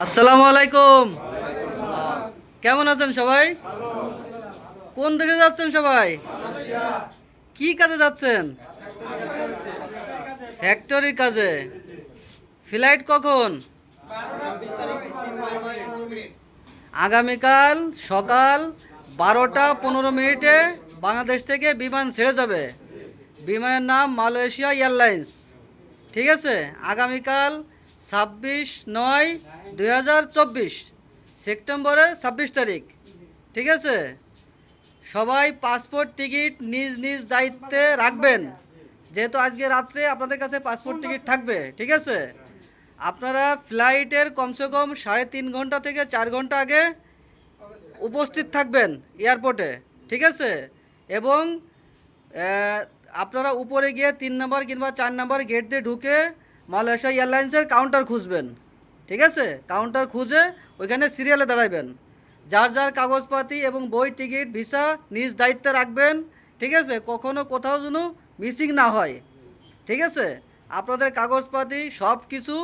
আসসালামু আলাইকুম। কেমন আছেন সবাই? কোন দেশে যাচ্ছেন সবাই? কি কাজে যাচ্ছেন? ফ্যাক্টরির কাজে। ফ্লাইট কখন? আগামীকাল সকাল বারোটা পনেরো মিনিটে বাংলাদেশ থেকে বিমান ছেড়ে যাবে। বিমানের নাম মালয়েশিয়া এয়ারলাইন্স। ঠিক আছে? আগামীকাল ছাব্বিশ নয় দুই হাজার চব্বিশ, সেপ্টেম্বরের ছাব্বিশ তারিখ। ঠিক আছে? সবাই পাসপোর্ট টিকিট নিজ নিজ দায়িত্বে রাখবেন। যেহেতু আজকে রাত্রে আপনাদের কাছে পাসপোর্ট টিকিট থাকবে, ঠিক আছে? আপনারা ফ্লাইটের কমসে কম সাড়ে তিন ঘণ্টা থেকে চার ঘণ্টা আগে উপস্থিত থাকবেন এয়ারপোর্টে, ঠিক আছে? এবং আপনারা উপরে গিয়ে তিন নম্বর কিংবা চার নম্বর গেট দিয়ে ঢুকে মালয়েশিয়া এয়ারলাইন্সের কাউন্টার খুঁজবেন, ঠিক আছে? কাউন্টার খুঁজে ওইখানে সিরিয়ালে দাঁড়াবেন যার যার কাগজপাতি এবং বই, টিকিট, ভিসা নিজ দায়িত্বে রাখবেন, ঠিক আছে? কখনো কোথাও যেন মিসিং না হয়, ঠিক আছে? আপনাদের কাগজপাতি সব কিছু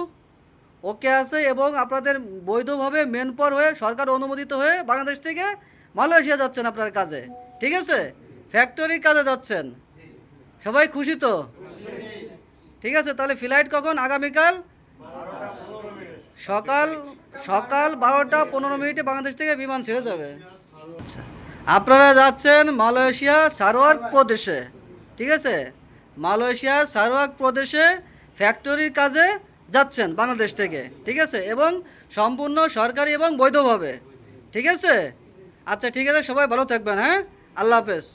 ওকে আছে এবং আপনাদের বৈধভাবে মেনপর হয়ে, সরকার অনুমোদিত হয়ে বাংলাদেশ থেকে মালয়েশিয়া যাচ্ছেন আপনার কাজে, ঠিক আছে? ফ্যাক্টরির কাজে যাচ্ছেন। সবাই খুশি তো? ঠিক আছে, তাহলে ফ্লাইট কখন? আগামীকাল? সকাল সকাল বারোটা পনেরো মিনিটে বাংলাদেশ থেকে বিমান ছেড়ে যাবে। আচ্ছা আপনারা যাচ্ছেন মালয়েশিয়া সারোয়াক প্রদেশে, ঠিক আছে? মালয়েশিয়া সারোয়াক প্রদেশে ফ্যাক্টরির কাজে যাচ্ছেন বাংলাদেশ থেকে, ঠিক আছে? এবং সম্পূর্ণ সরকারি এবং বৈধভাবে, ঠিক আছে? আচ্ছা ঠিক আছে, সবাই ভালো থাকবেন হ্যাঁ? আল্লাহ হাফেজ।